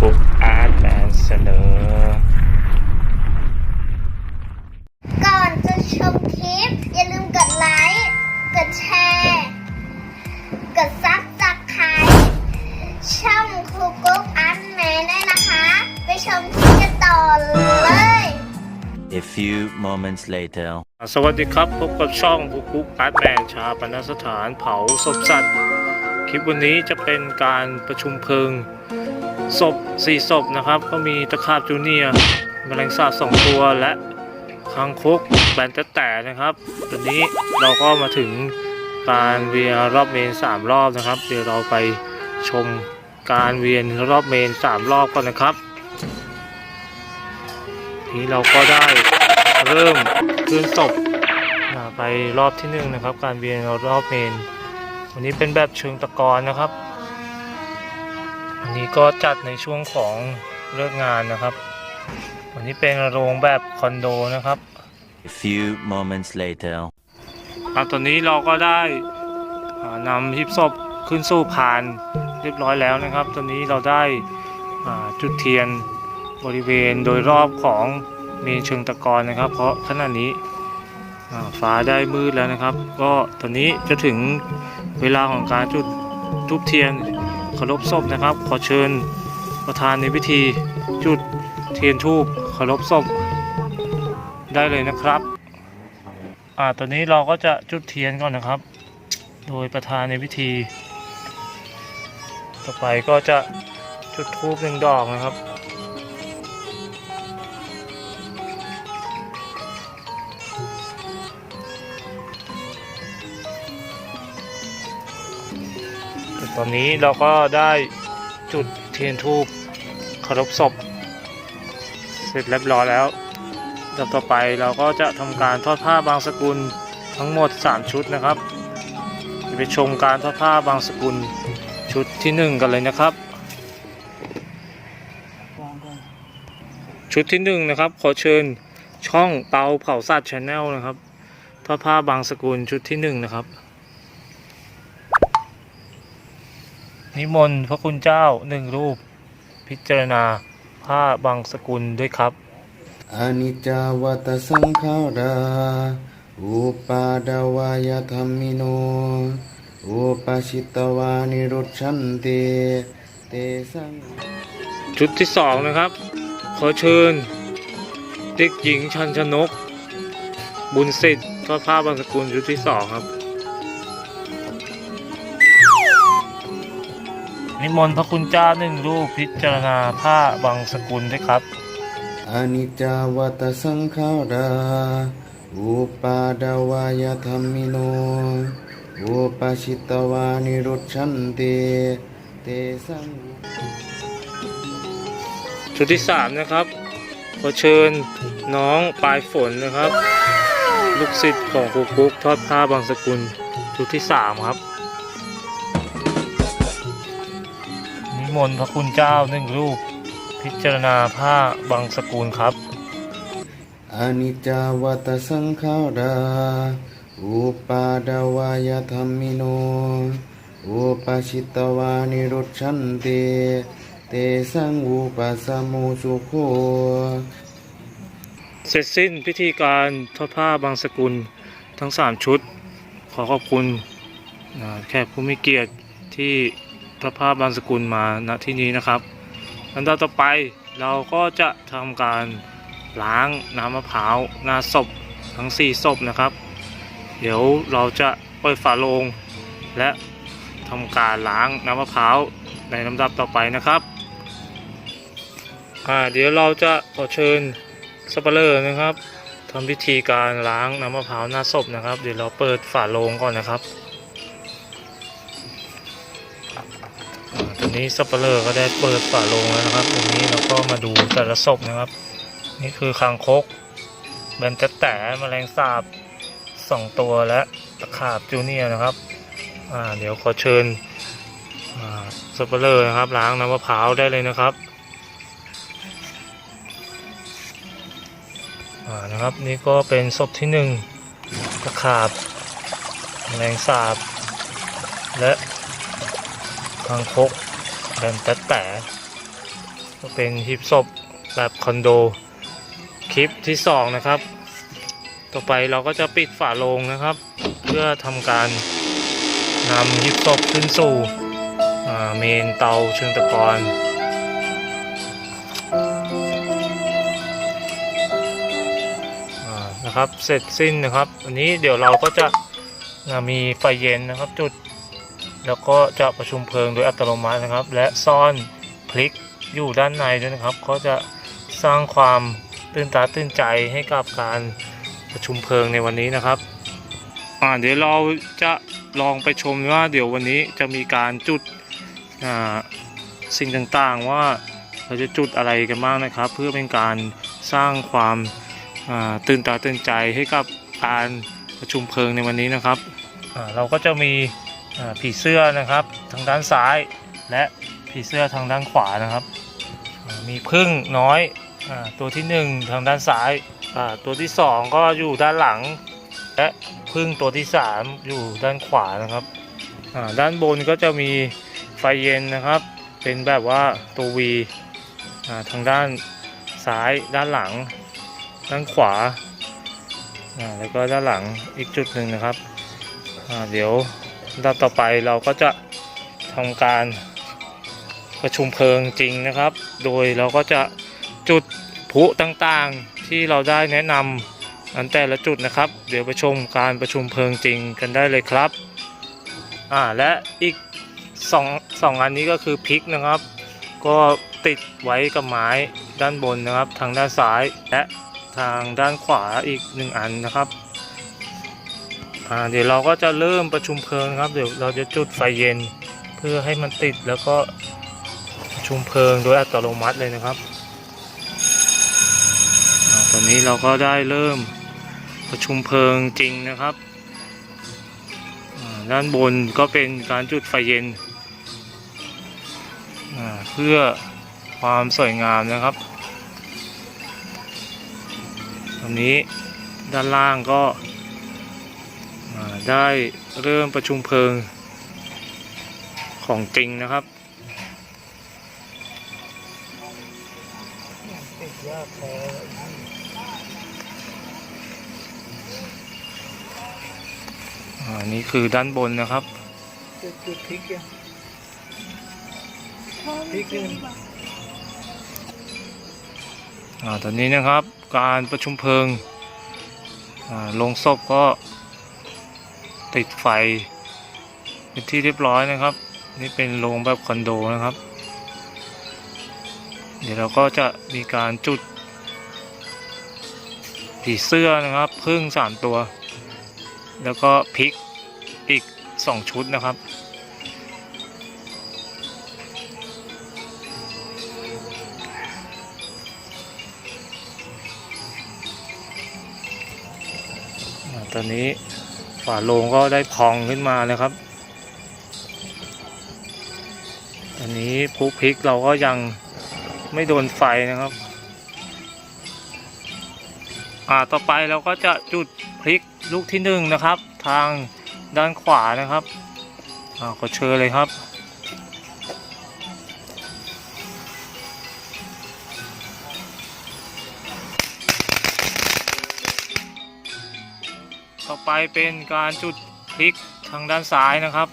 กุ๊กอาร์ตแมนเสนอก่อนจะชมคลิป อย่าลืมกดไลค์ กดแชร์ กดซับสไครต์ช่องครูกุ๊กอันแมนด้วยนะคะ ไปชมคลิปกันต่อเลย A few moments later. สวัสดีครับ พบกับช่องกุ๊กกุ๊กอาร์ตแมนชาปนสถานเผาศพสัตว์ คลิปวันนี้จะเป็นการประชุมเพลิง ศพสี่ศพนะครับ ก็มีตะขาบจูเนียแมลงสาบสองตัวและคางคกแบนแต่แต่นะครับตอนนี้เราก็มาถึงการเวียนรอบเมนสามรอบนะครับ เดี๋ยวเราไปชมการเวียนรอบเมนสามรอบก่อนนะครับนี้เราก็ได้เริ่มเคลื่อนศพไปรอบที่หนึ่งนะครับ การเวียนรอบเมนวันนี้เป็นแบบเชิงตะกอนนะครับ วันนี้ก็จัดในช่วงของเลิกงานนะครับ วันนี้เป็นโรงแบบคอนโดนะครับ A few moments later. อะตอนนี้เราก็ได้อ่านำหิบศพขึ้นสู่พานเรียบร้อยแล้วนะครับ ตอนนี้เราได้อ่าจุดเทียนบริเวณโดยรอบของเมนเชิงตะกอนนะครับ เพราะขณะนี้อ่าฟ้าได้มืดแล้วนะครับ ก็ตอนนี้จะถึงเวลาของการจุดทุบเทียน เคารพศพนะครับ ขอเชิญประธานในพิธีจุดเทียนทูบเคารพศพได้เลยนะครับอ่าตอนนี้เราก็จะจุดเทียนก่อนนะครับ โดยประธานในพิธี ต่อไปก็จะจุดธูปหนึ่งดอกนะครับ ตอนนี้เราก็ได้จุดเทียนทูปเคารพศพ เสร็จเรียบร้อยแล้วลำต่อไปเราก็จะทำการทอดผ้าบางสกุลทั้งหมด 3 ชุดนะครับไปชมการทอดผ้าบางสกุลชุดที่ 1 กันเลยนะครับ ชุดที่ 1 นะครับ ขอเชิญช่องเตาเผาสัตว์ชาแนลนะครับทอดผ้าบางสกุลชุดที่ 1 นะครับ นิมนต์พระคุณเจ้าหนึ่งรูป พิจารณาผ้าบางสกุลด้วยครับอนิจจาวัตสังขาราอุปาดาวายธรรมิโนอุปชิตวานิรุชันเตเตสังชุดที่สองนะครับ ขอเชิญ เด็กหญิงชันชนก บุญสิทธิ์ทอดผ้าบางสกุลชุดที่สองครับ นิมนต์พระคุณเจ้าหนึ่งรูปพิจารณาผ้าบางสกุลด้วยครับอนิจจาวัตสังขาราอุปาดาวายธรรมิโนอุปชิตวานิรุชันเตเตสังชุดที่สามนะครับขอเชิญน้องปลายฝนนะครับ ลูกศิษย์ของครูกุ๊กทอดผ้าบางสกุลชุดที่สามครับ มนต์พระคุณเจ้าหนึ่งรูป พิจารณาผ้าบางสกุลครับอนิจจาวัตสังขาราอุปาดาวายธรรมิโน อุปชิตวานิรุชันเตเตสังอุปสมมุสุโคเสร็จสิ้นพิธีการทอดผ้าบางสกุลทั้ง 3 ชุด ขอขอบคุณอ่าแขกผู้มีเกียรติที่ ทอดผ้าบางสกุลมาณที่นี้นะครับลำดับต่อไปเราก็จะทำการล้างน้ำมะพร้าวหน้าศพทั้ง 4 ศพนะครับ เดี๋ยวเราจะเปิดฝาโลง และทำการล้างน้ำมะพร้าวในลำดับต่อไปนะครับอ่าเดี๋ยวเราจะขอเชิญสเปเลอร์นะครับทำพิธีการล้างน้ำมะพร้าวหน้าศพนะครับ เดี๋ยวเราเปิดฝาโลงก่อนนะครับ ตอนนี้สเปเลอร์ก็ได้เปิดฝาโลงแล้วนะครับตรงนี้เราก็มาดูแต่ละศพนะครับ นี่คือคางคกแบนแต่แต่แมลงสาบสองตัวและตะขาบจูเนียนะครับอ่าเดี๋ยวขอเชิญอ่าสเปเลอร์นะครับ ล้างน้ำมะพร้าวได้เลยนะครับอ่านะครับนี่ก็เป็นศพที่หนึ่งตะขาบแมลงสาบและคางคก แบนแต่แต่ก็เป็นหีบศพแบบคอนโด คลิปที่สองนะครับ ต่อไปเราก็จะปิดฝาโลงนะครับ เพื่อทำการนำหีบศพขึ้นสู่เมนเตาเชิงตะกอนนะครับเสร็จสิ้นนะครับ อันนี้เดี๋ยวเราก็จะมีไฟเย็นนะครับ จุด แล้วก็จะประชุมเพลิงโดยอัตโนมัตินะครับ และซ่อนพลิกอยู่ด้านในด้วยนะครับ ก็จะสร้างความตื่นตาตื่นใจให้กับการประชุมเพลิงในวันนี้นะครับอ่าเดี๋ยวเราจะลองไปชมว่าเดี๋ยววันนี้จะมีการจุดอ่าสิ่งต่างๆว่าเราจะจุดอะไรกันบ้างนะครับ เพื่อเป็นการสร้างความตื่นตาตื่นใจให้กับการประชุมเพลิงในวันนี้นะครับเราก็จะมี ผีเสื้อนะครับทางด้านซ้ายและผีเสื้อทางด้านขวานะครับ มีพึ่งน้อยอตัวที่หนึ่งทางด้านซ้าย ตัวที่สองก็อยู่ด้านหลัง และพึ่งตัวที่ 3 อยู่ด้านขวานะครับด้านบนก็จะมีไฟเย็นนะครับ เป็นแบบว่าตัว V อ่าทางด้านซ้ายด้านหลัง ด้านขวาแล้วก็ด้านหลังอีกจุดหนึ่งนะครับเดี๋ยว ลำดับต่อไปเราก็จะทำการประชุมเพลิงจริงนะครับ โดยเราก็จะจุดพลุต่างๆที่เราได้แนะนำอันแต่ละจุดนะครับ เดี๋ยวไปชมการประชุมเพลิงจริงกันได้เลยครับอ่าและอีกสองสองอันนี้ก็คือพริกนะครับ ก็ติดไว้กับไม้ด้านบนนะครับ ทางด้านซ้ายและทางด้านขวาอีกหนึ่งอันนะครับ อ่าเดี๋ยวเราก็จะเริ่มประชุมเพลิงครับ เดี๋ยวเราจะจุดไฟเย็น เพื่อให้มันติดแล้วก็ประชุมเพลิงโดยอัตโนมัติเลยนะครับอตอนนี้เราก็ได้เริ่มประชุมเพลิงจริงนะครับด้านบนก็เป็นการจุดไฟเย็น เพื่อความสวยงามนะครับ ตอนนี้ด้านล่างก็ ได้เริ่มประชุมเพลิงของจริงนะครับอ่านี่คือด้านบนนะครับอ่าตอนนี้นะครับการประชุมเพลิงอ่าลงศพก็ ติดไฟ เป็นที่เรียบร้อยนะครับ นี่เป็นโรงแบบคอนโดนะครับ เดี๋ยวเราก็จะมีการจุด ผีเสื้อนะครับพึ่งสามตัว แล้วก็พริกอีกสองชุดนะครับตอนนี้ ฝาโลงก็ได้พองขึ้นมาแล้วครับ อันนี้พุพริกเราก็ยังไม่โดนไฟนะครับ อ่าต่อไปเราก็จะจุดพริกลูกที่หนึ่งนะครับ ทางด้านขวานะครับอ่าขอเชิญเลยครับ ต่อไปเป็นการจุดพลิกทางด้านซ้ายนะครับ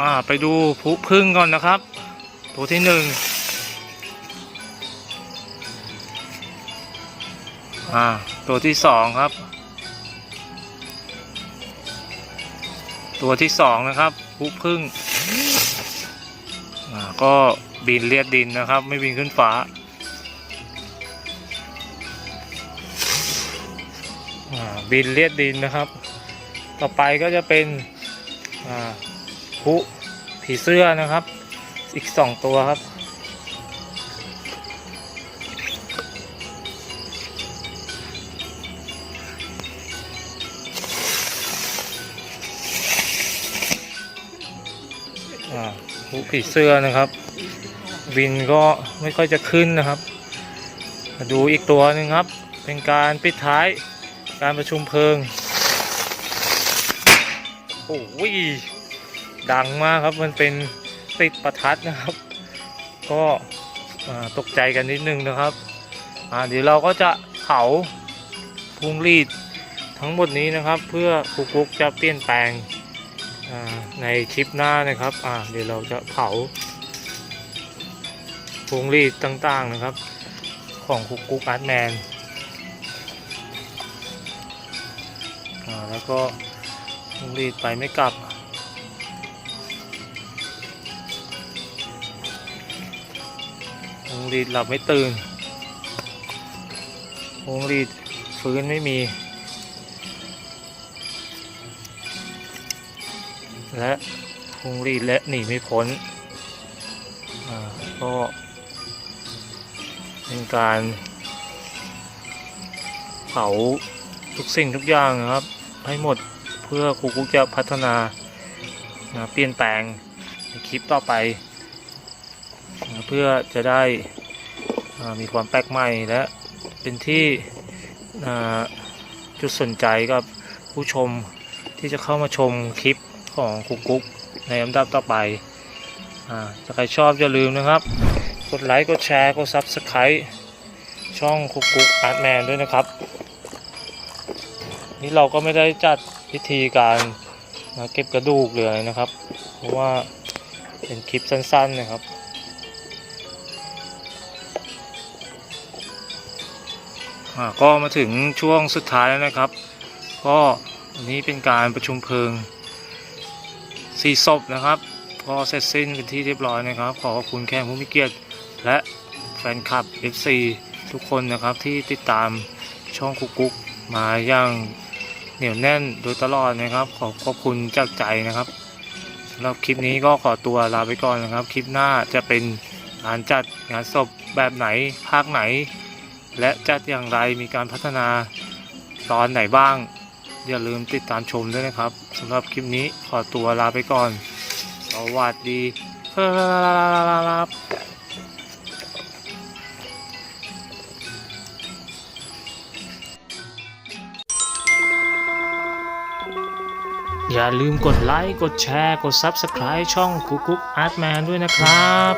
อ่าไปดูผู้พึ่งก่อนนะครับ ตัวที่หนึ่งอ่าตัวที่สองครับ ตัวที่สองนะครับผู้พึ่งอ่าก็ บินเลียดดินนะครับ ไม่บินขึ้นฟ้าบินเลียดดินนะครับ ต่อไปก็จะเป็นผู้ผีเสื้อนะครับ อีกสองตัวครับผู้ผีเสื้อนะครับ วินก็ไม่ค่อยจะขึ้นนะครับ มาดูอีกตัวหนึ่งครับ เป็นการปิดท้ายการประชุมเพลิงหดังมากครับมันเป็นติดประทัดนะครับ ก็ตกใจกันนิดนึงนะครับเดี๋ยวเราก็จะเผาพุงรีดทั้งหมดนี้นะครับ เพื่อคุกกุ๊กจะเปลี่ยนแปลงในคลิปหน้านะครับเดี๋ยวเราจะเผา พุงรีดต่างๆนะครับ ของคุกกุ๊กอาร์ตแมนอ่าแล้วก็พุงรีดไปไม่กลับ พวงรีดหลับไม่ตื่น พวงรีดฟื้นไม่มี และพวงรีดและหนีไม่พ้นอ่าก็ เป็นการเผาทุกสิ่งทุกอย่างนะครับ ให้หมดเพื่อครูกุ๊กจะพัฒนานะเปลี่ยนแปลงในคลิปต่อไป เพื่อจะได้มีความแปลกใหม่และเป็นที่จุดสนใจกับผู้ชมที่จะเข้ามาชมคลิปของคุกกุ๊กในลำดับต่อไปอ่าถ้าใครชอบอย่าลืมนะครับ กดไลค์ กดแชร์ กด Subscribe ช่องคุกกุ๊กอาร์ตแมนด้วยนะครับ นี่เราก็ไม่ได้จัดพิธีการเก็บกระดูกเลยอะไรนะครับ เพราะว่าเป็นคลิปสั้นๆนะครับอ่าก็มาถึงช่วงสุดท้ายแล้วนะครับ ก็วันนี้เป็นการประชุมเพลิงสี่ศพนะครับ ก็เสร็จสิ้นเป็นที่เรียบร้อยนะครับ ขอขอบคุณแขกผู้มีเกียรติ และแฟนคลับ FC ทุกคนนะครับที่ติดตามช่องคุกกุ๊กมาอย่างเหนียวแน่นโดยตลอดนะครับ ขอขอบคุณจากใจนะครับสำหรับคลิปนี้ก็ขอตัวลาไปก่อนนะครับ คลิปหน้าจะเป็นการจัดงานศพแบบไหนภาคไหน และจัดอย่างไรมีการพัฒนาตอนไหนบ้าง อย่าลืมติดตามชมด้วยนะครับสำหรับคลิปนี้ขอตัวลาไปก่อน สวัสดีครับ อย่าลืมกดไลค์ กดแชร์ กด Subscribe ช่องกุ๊กกุ๊กอาร์ตแมนด้วยนะครับ